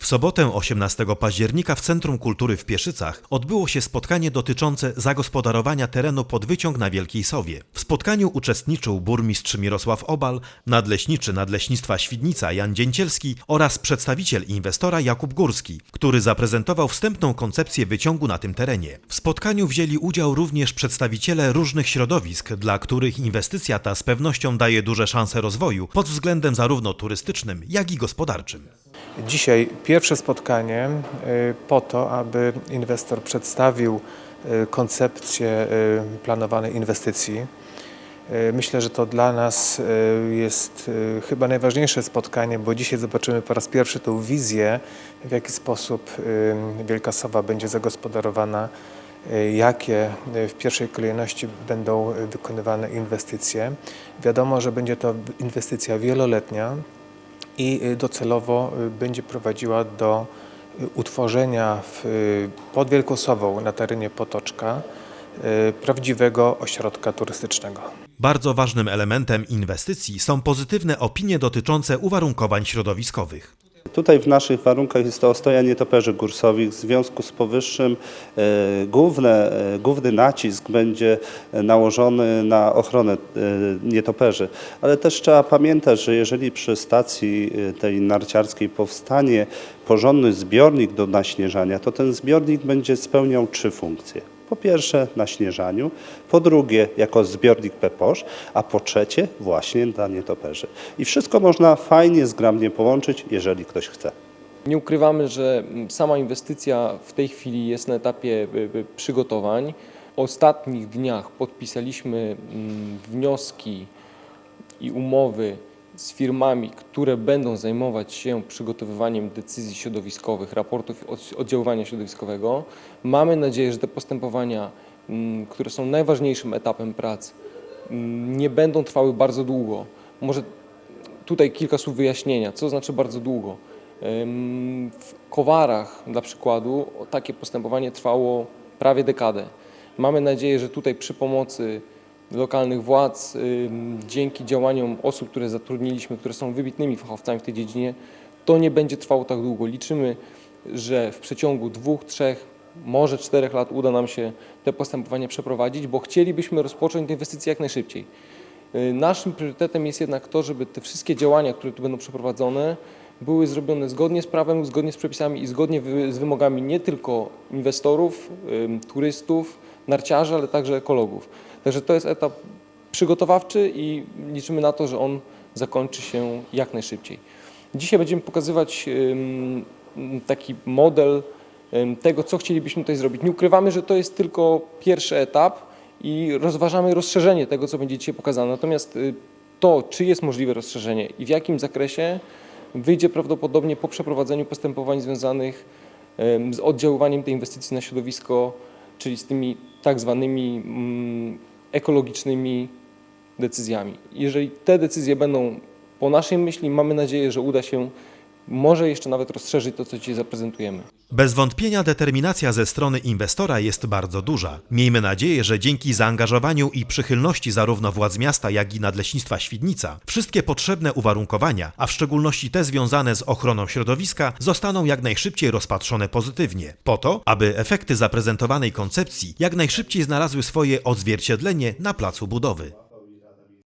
W sobotę 18 października w Centrum Kultury w Pieszycach odbyło się spotkanie dotyczące zagospodarowania terenu pod wyciąg na Wielkiej Sowie. W spotkaniu uczestniczył burmistrz Mirosław Obal, nadleśniczy Nadleśnictwa Świdnica Jan Dzięcielski oraz przedstawiciel inwestora Jakub Górski, który zaprezentował wstępną koncepcję wyciągu na tym terenie. W spotkaniu wzięli udział również przedstawiciele różnych środowisk, dla których inwestycja ta z pewnością daje duże szanse rozwoju pod względem zarówno turystycznym, jak i gospodarczym. Dzisiaj pierwsze spotkanie y, po to, aby inwestor przedstawił y, koncepcję y, planowanej inwestycji. Myślę, że to dla nas jest chyba najważniejsze spotkanie, bo dzisiaj zobaczymy po raz pierwszy tą wizję, w jaki sposób Wielka Sowa będzie zagospodarowana, jakie w pierwszej kolejności będą wykonywane inwestycje. Wiadomo, że będzie to inwestycja wieloletnia, i y, docelowo y, będzie prowadziła do y, utworzenia w, pod Wielką Sową na terenie Potoczka prawdziwego ośrodka turystycznego. Bardzo ważnym elementem inwestycji są pozytywne opinie dotyczące uwarunkowań środowiskowych. Tutaj w naszych warunkach jest to ostoja nietoperzy górsowych. W związku z powyższym e, główne, e, główny nacisk będzie nałożony na ochronę e, nietoperzy. Ale też trzeba pamiętać, że jeżeli przy stacji e, tej narciarskiej powstanie porządny zbiornik do naśnieżania, to ten zbiornik będzie spełniał trzy funkcje. Po pierwsze na śnieżaniu, po drugie jako zbiornik peposz, a po trzecie właśnie dla nietoperzy. I wszystko można fajnie, zgrabnie połączyć, jeżeli ktoś chce. Nie ukrywamy, że sama inwestycja w tej chwili jest na etapie y, y, przygotowań. W ostatnich dniach podpisaliśmy mm, wnioski i umowy z firmami, które będą zajmować się przygotowywaniem decyzji środowiskowych, raportów od- oddziaływania środowiskowego. Mamy nadzieję, że te postępowania, mm, które są najważniejszym etapem prac, mm, nie będą trwały bardzo długo. Może tutaj kilka słów wyjaśnienia, co znaczy bardzo długo. W Kowarach, dla przykładu, takie postępowanie trwało prawie dekadę. Mamy nadzieję, że tutaj przy pomocy lokalnych władz, dzięki działaniom osób, które zatrudniliśmy, które są wybitnymi fachowcami w tej dziedzinie, to nie będzie trwało tak długo. Liczymy, że w przeciągu dwóch, trzech, może czterech lat uda nam się te postępowania przeprowadzić, bo chcielibyśmy rozpocząć te inwestycje jak najszybciej. Y, Naszym priorytetem jest jednak to, żeby te wszystkie działania, które tu będą przeprowadzone, były zrobione zgodnie z prawem, zgodnie z przepisami i zgodnie z wymogami nie tylko inwestorów, turystów, narciarzy, ale także ekologów. Także to jest etap przygotowawczy i liczymy na to, że on zakończy się jak najszybciej. Dzisiaj będziemy pokazywać taki model tego, co chcielibyśmy tutaj zrobić. Nie ukrywamy, że to jest tylko pierwszy etap i rozważamy rozszerzenie tego, co będzie dzisiaj pokazane. Natomiast y, to, czy jest możliwe rozszerzenie i w jakim zakresie, wyjdzie prawdopodobnie po przeprowadzeniu postępowań związanych z oddziaływaniem tej inwestycji na środowisko, czyli z tymi tak zwanymi mm, ekologicznymi decyzjami. Jeżeli te decyzje będą po naszej myśli, mamy nadzieję, że uda się może jeszcze nawet rozszerzyć to, co dzisiaj zaprezentujemy. Bez wątpienia determinacja ze strony inwestora jest bardzo duża. Miejmy nadzieję, że dzięki zaangażowaniu i przychylności zarówno władz miasta, jak i Nadleśnictwa Świdnica, wszystkie potrzebne uwarunkowania, a w szczególności te związane z ochroną środowiska, zostaną jak najszybciej rozpatrzone pozytywnie, po to, aby efekty zaprezentowanej koncepcji jak najszybciej znalazły swoje odzwierciedlenie na placu budowy.